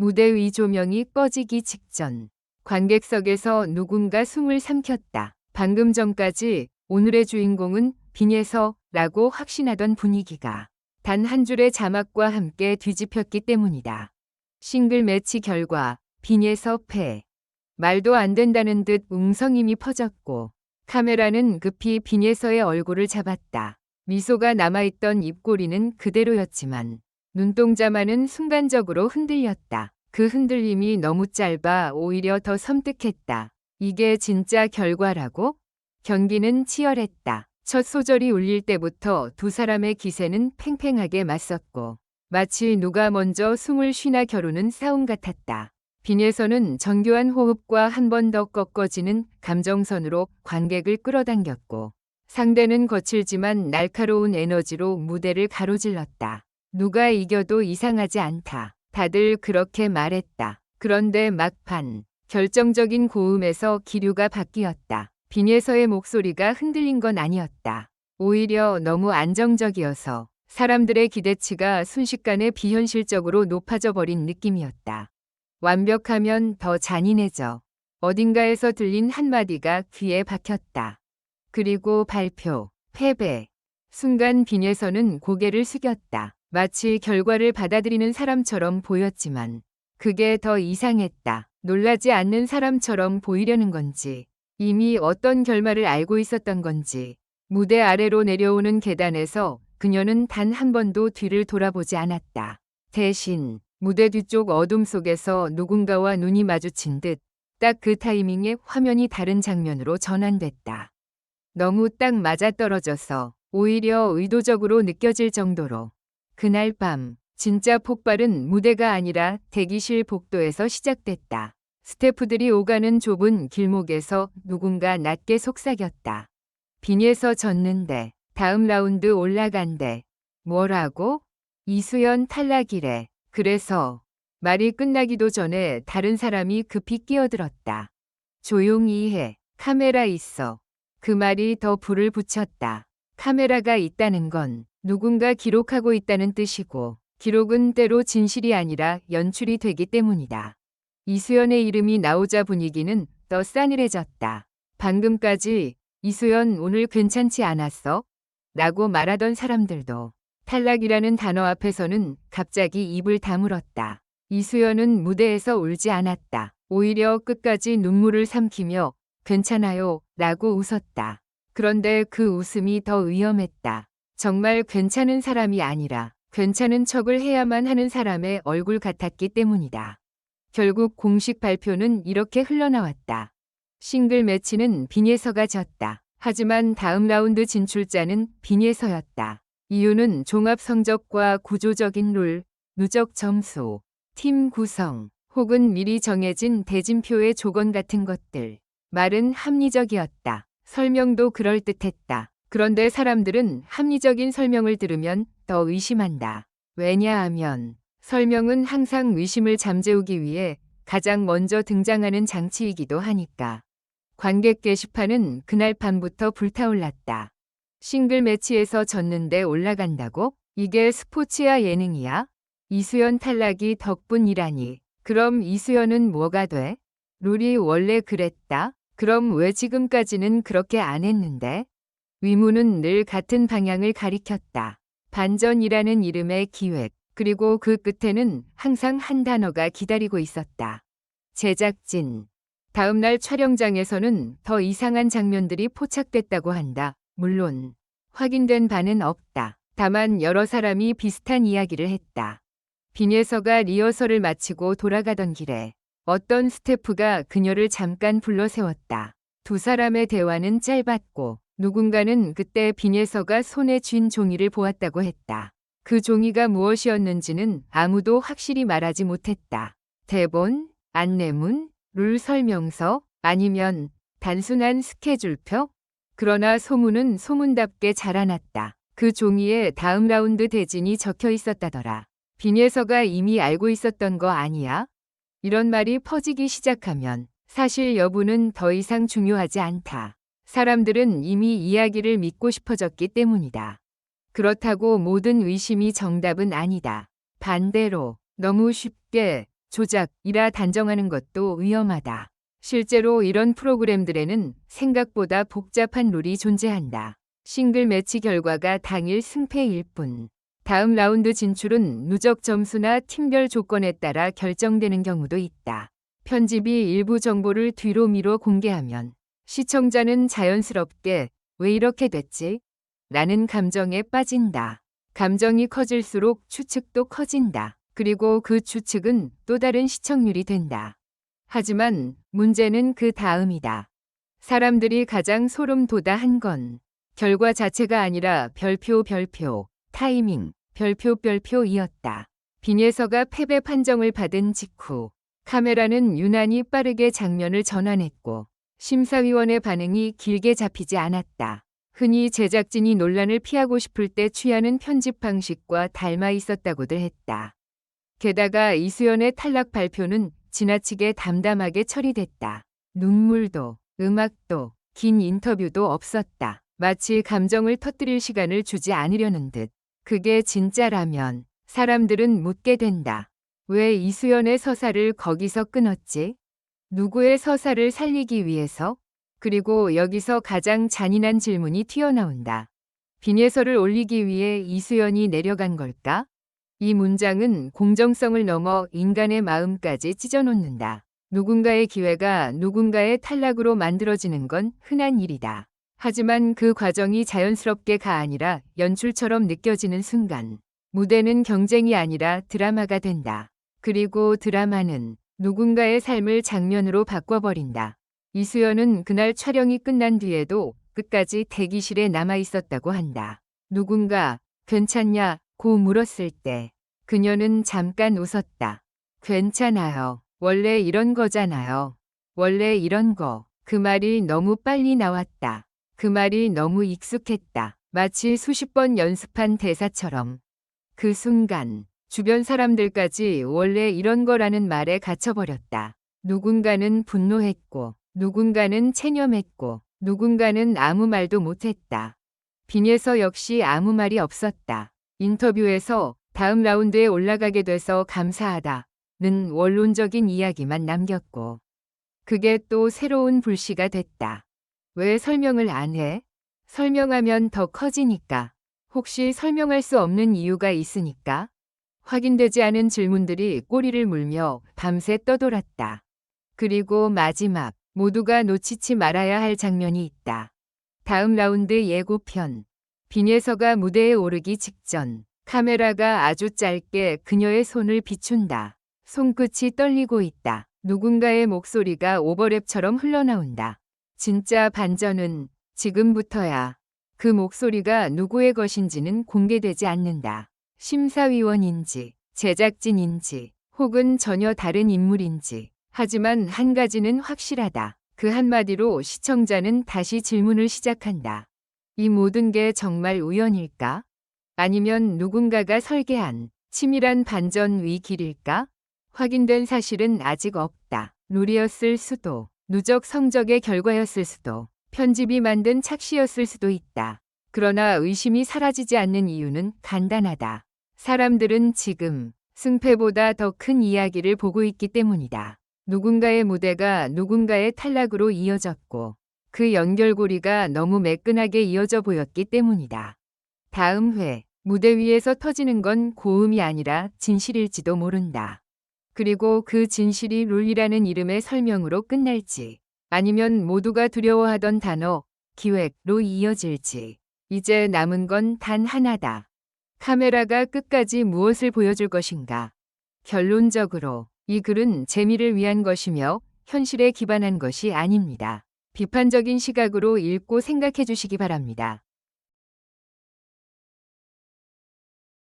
무대 위 조명이 꺼지기 직전 관객석에서 누군가 숨을 삼켰다. 방금 전까지 오늘의 주인공은 빈예서라고 확신하던 분위기가 단 한 줄의 자막과 함께 뒤집혔기 때문이다. 싱글 매치 결과 빈예서 패. 말도 안 된다는 듯 웅성임이 퍼졌고 카메라는 급히 빈예서의 얼굴을 잡았다. 미소가 남아있던 입꼬리는 그대로였지만 눈동자만은 순간적으로 흔들렸다. 그 흔들림이 너무 짧아 오히려 더 섬뜩했다. 이게 진짜 결과라고? 경기는 치열했다. 첫 소절이 울릴 때부터 두 사람의 기세는 팽팽하게 맞섰고 마치 누가 먼저 숨을 쉬나 겨루는 싸움 같았다. 빈에서는 정교한 호흡과 한 번 더 꺾어지는 감정선으로 관객을 끌어당겼고 상대는 거칠지만 날카로운 에너지로 무대를 가로질렀다. 누가 이겨도 이상하지 않다. 다들 그렇게 말했다. 그런데 막판 결정적인 고음에서 기류가 바뀌었다. 빈에서의 목소리가 흔들린 건 아니었다. 오히려 너무 안정적이어서 사람들의 기대치가 순식간에 비현실적으로 높아져 버린 느낌이었다. 완벽하면 더 잔인해져. 어딘가에서 들린 한마디가 귀에 박혔다. 그리고 발표, 패배. 순간 빈에서는 고개를 숙였다. 마치 결과를 받아들이는 사람처럼 보였지만 그게 더 이상했다. 놀라지 않는 사람처럼 보이려는 건지 이미 어떤 결말을 알고 있었던 건지 무대 아래로 내려오는 계단에서 그녀는 단 한 번도 뒤를 돌아보지 않았다. 대신 무대 뒤쪽 어둠 속에서 누군가와 눈이 마주친 듯 딱 그 타이밍에 화면이 다른 장면으로 전환됐다. 너무 딱 맞아떨어져서 오히려 의도적으로 느껴질 정도로 그날 밤 진짜 폭발은 무대가 아니라 대기실 복도에서 시작됐다. 스태프들이 오가는 좁은 길목에서 누군가 낮게 속삭였다. 빈에서 졌는데 다음 라운드 올라간대. 뭐라고? 이수연 탈락이래. 그래서 말이 끝나기도 전에 다른 사람이 급히 끼어들었다. 조용히 해. 카메라 있어. 그 말이 더 불을 붙였다. 카메라가 있다는 건 누군가 기록하고 있다는 뜻이고 기록은 때로 진실이 아니라 연출이 되기 때문이다. 이수연의 이름이 나오자 분위기는 더 싸늘해졌다. 방금까지 이수연 오늘 괜찮지 않았어? 라고 말하던 사람들도 탈락이라는 단어 앞에서는 갑자기 입을 다물었다. 이수연은 무대에서 울지 않았다. 오히려 끝까지 눈물을 삼키며 괜찮아요 라고 웃었다. 그런데 그 웃음이 더 위험했다. 정말 괜찮은 사람이 아니라 괜찮은 척을 해야만 하는 사람의 얼굴 같았기 때문이다. 결국 공식 발표는 이렇게 흘러나왔다. 싱글 매치는 빈예서가 졌다. 하지만 다음 라운드 진출자는 빈예서였다. 이유는 종합 성적과 구조적인 룰, 누적 점수, 팀 구성, 혹은 미리 정해진 대진표의 조건 같은 것들. 말은 합리적이었다. 설명도 그럴듯했다. 그런데 사람들은 합리적인 설명을 들으면 더 의심한다. 왜냐하면 설명은 항상 의심을 잠재우기 위해 가장 먼저 등장하는 장치이기도 하니까. 관객 게시판은 그날 밤부터 불타올랐다. 싱글 매치에서 졌는데 올라간다고? 이게 스포츠야 예능이야? 이수연 탈락이 덕분이라니. 그럼 이수연은 뭐가 돼? 룰이 원래 그랬다? 그럼 왜 지금까지는 그렇게 안 했는데? 위문은 늘 같은 방향을 가리켰다. 반전이라는 이름의 기획, 그리고 그 끝에는 항상 한 단어가 기다리고 있었다. 제작진. 다음날 촬영장에서는 더 이상한 장면들이 포착됐다고 한다. 물론 확인된 바는 없다. 다만 여러 사람이 비슷한 이야기를 했다. 빈예서가 리허설을 마치고 돌아가던 길에 어떤 스태프가 그녀를 잠깐 불러 세웠다. 두 사람의 대화는 짧았고 누군가는 그때 빈예서가 손에 쥔 종이를 보았다고 했다. 그 종이가 무엇이었는지는 아무도 확실히 말하지 못했다. 대본, 안내문, 룰 설명서, 아니면 단순한 스케줄표? 그러나 소문은 소문답게 자라났다. 그 종이에 다음 라운드 대진이 적혀 있었다더라. 빈예서가 이미 알고 있었던 거 아니야? 이런 말이 퍼지기 시작하면 사실 여부는 더 이상 중요하지 않다. 사람들은 이미 이야기를 믿고 싶어졌기 때문이다. 그렇다고 모든 의심이 정답은 아니다. 반대로 너무 쉽게 조작이라 단정하는 것도 위험하다. 실제로 이런 프로그램들에는 생각보다 복잡한 룰이 존재한다. 싱글 매치 결과가 당일 승패일 뿐. 다음 라운드 진출은 누적 점수나 팀별 조건에 따라 결정되는 경우도 있다. 편집이 일부 정보를 뒤로 미뤄 공개하면 시청자는 자연스럽게 왜 이렇게 됐지? 라는 감정에 빠진다. 감정이 커질수록 추측도 커진다. 그리고 그 추측은 또 다른 시청률이 된다. 하지만 문제는 그 다음이다. 사람들이 가장 소름 돋아 한 건 결과 자체가 아니라 별표 별표, 타이밍, 별표 별표이었다. 빈예서가 패배 판정을 받은 직후 카메라는 유난히 빠르게 장면을 전환했고 심사위원의 반응이 길게 잡히지 않았다. 흔히 제작진이 논란을 피하고 싶을 때 취하는 편집 방식과 닮아 있었다고들 했다. 게다가 이수연의 탈락 발표는 지나치게 담담하게 처리됐다. 눈물도, 음악도, 긴 인터뷰도 없었다. 마치 감정을 터뜨릴 시간을 주지 않으려는 듯. 그게 진짜라면 사람들은 묻게 된다. 왜 이수연의 서사를 거기서 끊었지? 누구의 서사를 살리기 위해서? 그리고 여기서 가장 잔인한 질문이 튀어나온다. 빈예서를 올리기 위해 이수연이 내려간 걸까? 이 문장은 공정성을 넘어 인간의 마음까지 찢어놓는다. 누군가의 기회가 누군가의 탈락으로 만들어지는 건 흔한 일이다. 하지만 그 과정이 자연스럽게가 아니라 연출처럼 느껴지는 순간 무대는 경쟁이 아니라 드라마가 된다. 그리고 드라마는 누군가의 삶을 장면으로 바꿔버린다. 이수연은 그날 촬영이 끝난 뒤에도 끝까지 대기실에 남아 있었다고 한다. 누군가 괜찮냐 고 물었을 때 그녀는 잠깐 웃었다. 괜찮아요. 원래 이런 거잖아요. 원래 이런 거. 그 말이 너무 빨리 나왔다. 그 말이 너무 익숙했다. 마치 수십 번 연습한 대사처럼. 그 순간 주변 사람들까지 원래 이런 거라는 말에 갇혀버렸다. 누군가는 분노했고, 누군가는 체념했고, 누군가는 아무 말도 못했다. 빈에서 역시 아무 말이 없었다. 인터뷰에서 다음 라운드에 올라가게 돼서 감사하다 는 원론적인 이야기만 남겼고, 그게 또 새로운 불씨가 됐다. 왜 설명을 안 해? 설명하면 더 커지니까. 혹시 설명할 수 없는 이유가 있으니까? 확인되지 않은 질문들이 꼬리를 물며 밤새 떠돌았다. 그리고 마지막, 모두가 놓치지 말아야 할 장면이 있다. 다음 라운드 예고편. 빈예서가 무대에 오르기 직전, 카메라가 아주 짧게 그녀의 손을 비춘다. 손끝이 떨리고 있다. 누군가의 목소리가 오버랩처럼 흘러나온다. 진짜 반전은 지금부터야. 그 목소리가 누구의 것인지는 공개되지 않는다. 심사위원인지, 제작진인지, 혹은 전혀 다른 인물인지. 하지만 한 가지는 확실하다. 그 한마디로 시청자는 다시 질문을 시작한다. 이 모든 게 정말 우연일까? 아니면 누군가가 설계한 치밀한 반전 위 길일까? 확인된 사실은 아직 없다. 룰이었을 수도, 누적 성적의 결과였을 수도, 편집이 만든 착시였을 수도 있다. 그러나 의심이 사라지지 않는 이유는 간단하다. 사람들은 지금 승패보다 더 큰 이야기를 보고 있기 때문이다. 누군가의 무대가 누군가의 탈락으로 이어졌고 그 연결고리가 너무 매끈하게 이어져 보였기 때문이다. 다음 회 무대 위에서 터지는 건 고음이 아니라 진실일지도 모른다. 그리고 그 진실이 룰이라는 이름의 설명으로 끝날지 아니면 모두가 두려워하던 단어 기획로 이어질지 이제 남은 건 단 하나다. 카메라가 끝까지 무엇을 보여줄 것인가. 결론적으로 이 글은 재미를 위한 것이며 현실에 기반한 것이 아닙니다. 비판적인 시각으로 읽고 생각해 주시기 바랍니다.